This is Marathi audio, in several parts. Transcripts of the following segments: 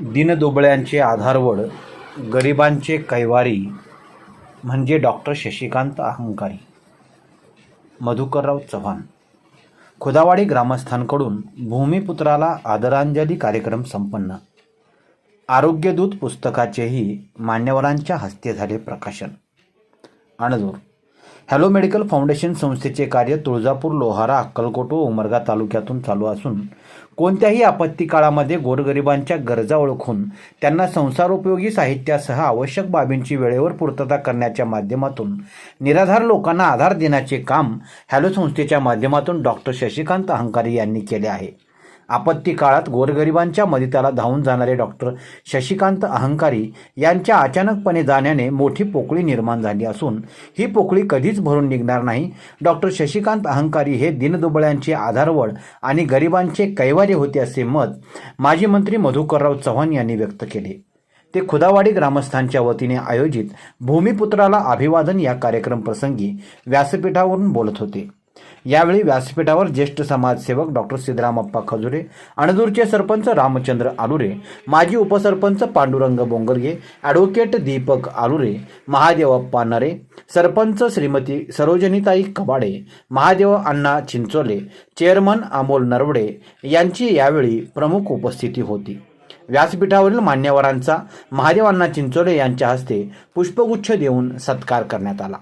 दिनदुबळ्यांचे आधारवड गरिबांचे कैवारी म्हणजे डॉक्टर शशिकांत अहंकारी. मधुकरराव चव्हाण. खुदावाडी ग्रामस्थांकडून भूमिपुत्राला आदरांजली कार्यक्रम संपन्न. आरोग्यदूत पुस्तकाचेही मान्यवरांच्या हस्ते झाले प्रकाशन. अणदूर हॅलो मेडिकल फाउंडेशन संस्थेचे कार्य तुळजापूर लोहारा अक्कलकोट व उमरगा तालुक्यातून चालू असून कोणत्याही आपत्ती काळामध्ये गोरगरिबांच्या गरजा ओळखून त्यांना संसारोपयोगी साहित्यासह आवश्यक बाबींची वेळेवर पूर्तता करण्याच्या माध्यमातून निराधार लोकांना आधार देण्याचे काम हॅलो संस्थेच्या माध्यमातून डॉक्टर शशिकांत अहंकारी यांनी केले आहे. आपत्ती काळात गोरगरिबांच्या मदतीला धावून जाणारे डॉक्टर शशिकांत अहंकारी यांच्या अचानकपणे जाण्याने मोठी पोकळी निर्माण झाली असून ही पोकळी कधीच भरून निघणार नाही. डॉक्टर शशिकांत अहंकारी हे दिनदुबळ्यांचे आधारवड आणि गरिबांचे कैवारी होते असे मत माजी मंत्री मधुकरराव चव्हाण यांनी व्यक्त केले. ते खुदावाडी ग्रामस्थांच्या वतीने आयोजित भूमिपुत्राला अभिवादन या कार्यक्रम प्रसंगी व्यासपीठावरून बोलत होते. यावेळी व्यासपीठावर ज्येष्ठ समाजसेवक डॉक्टर सिद्धरामप्पा खजुरे अणदूरचे सरपंच रामचंद्र आलुरे माजी उपसरपंच पांडुरंग बोंगरगे ॲडव्होकेट दीपक आलुरे महादेवप्पा नरे सरपंच श्रीमती सरोजनीताई कबाडे महादेव अण्णा चिंचोले चेअरमन अमोल नरवडे यांची यावेळी प्रमुख उपस्थिती होती. व्यासपीठावरील मान्यवरांचा महादेवांना चिंचोले यांच्या हस्ते पुष्पगुच्छ देऊन सत्कार करण्यात आला.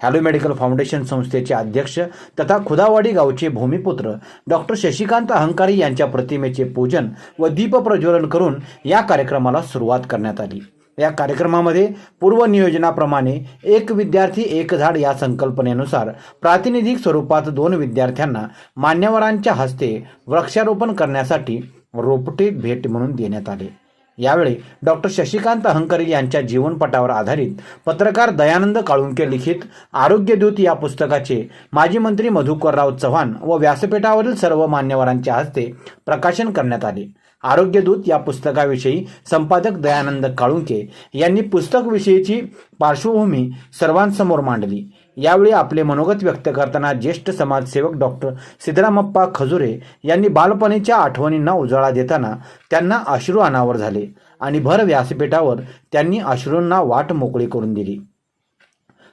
हॅलो मेडिकल फाउंडेशन संस्थेचे अध्यक्ष तथा खुदावाडी गावचे भूमिपुत्र डॉक्टर शशिकांत अहंकारी यांच्या प्रतिमेचे पूजन व दीप प्रज्वलन करून या कार्यक्रमाला सुरुवात करण्यात आली. या कार्यक्रमामध्ये पूर्व नियोजनाप्रमाणे एक विद्यार्थी एक झाड या संकल्पनेनुसार प्रातिनिधिक स्वरूपात दोन विद्यार्थ्यांना मान्यवरांच्या हस्ते वृक्षारोपण करण्यासाठी रोपटे भेट म्हणून देण्यात आले. यावेळी डॉक्टर शशिकांत अहंकरी यांच्या जीवनपटावर आधारित पत्रकार दयानंद काळुंके लिखित आरोग्यदूत या पुस्तकाचे माजी मंत्री मधुकरराव चव्हाण व व्यासपीठावरील सर्व मान्यवरांच्या हस्ते प्रकाशन करण्यात आले. आरोग्यदूत या पुस्तकाविषयी संपादक दयानंद काळुंके यांनी पुस्तकविषयीची पार्श्वभूमी सर्वांसमोर मांडली. यावेळी आपले मनोगत व्यक्त करताना ज्येष्ठ समाजसेवक डॉक्टर सिद्धरामप्पा खजुरे यांनी बालपणीच्या आठवणींना उजाळा देताना त्यांना अश्रू अनावर झाले आणि भर व्यासपीठावर त्यांनी अश्रूंना वाट मोकळी करून दिली.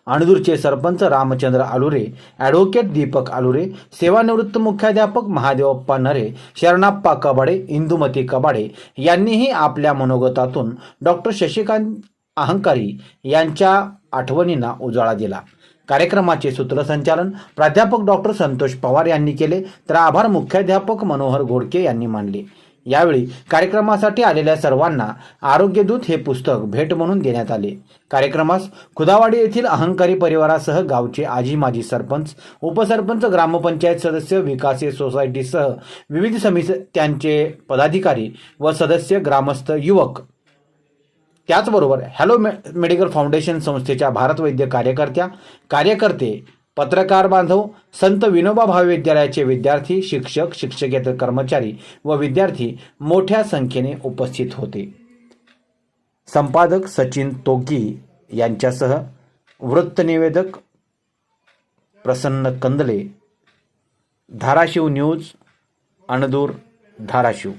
अणदूरचे सरपंच रामचंद्र आलुरे ॲडव्होकेट दीपक आलुरे सेवानिवृत्त मुख्याध्यापक महादेवप्पा नरे शरणाप्पा कबाडे इंदुमती कबाडे यांनीही आपल्या मनोगतातून डॉक्टर शशिकांत अहंकारी यांच्या आठवणींना उजाळा दिला. कार्यक्रमाचे सूत्रसंचालन प्राध्यापक डॉक्टर संतोष पवार यांनी केले तर आभार मुख्याध्यापक मनोहर घोडके यांनी मानले. यावेळी कार्यक्रमासाठी आलेल्या सर्वांना आरोग्यदूत हे पुस्तक भेट म्हणून देण्यात आले. कार्यक्रमास खुदावाडी येथील अहंकारी परिवारासह गावचे आजी माजी सरपंच उपसरपंच ग्रामपंचायत सदस्य विकासे सोसायटीसह विविध समित्यांचे पदाधिकारी व सदस्य ग्रामस्थ युवक त्याचबरोबर हॅलो मे मेडिकल फाउंडेशन संस्थेच्या भारत वैद्य कार्यकर्त्या कार्यकर्ते पत्रकार बांधव संत विनोबा भावे विद्यालयाचे विद्यार्थी शिक्षक शिक्षकेतर कर्मचारी व विद्यार्थी मोठ्या संख्येने उपस्थित होते. संपादक सचिन तोगी यांच्यासह वृत्तनिवेदक प्रसन्न कंदले धाराशिव न्यूज अणदूर धाराशिव.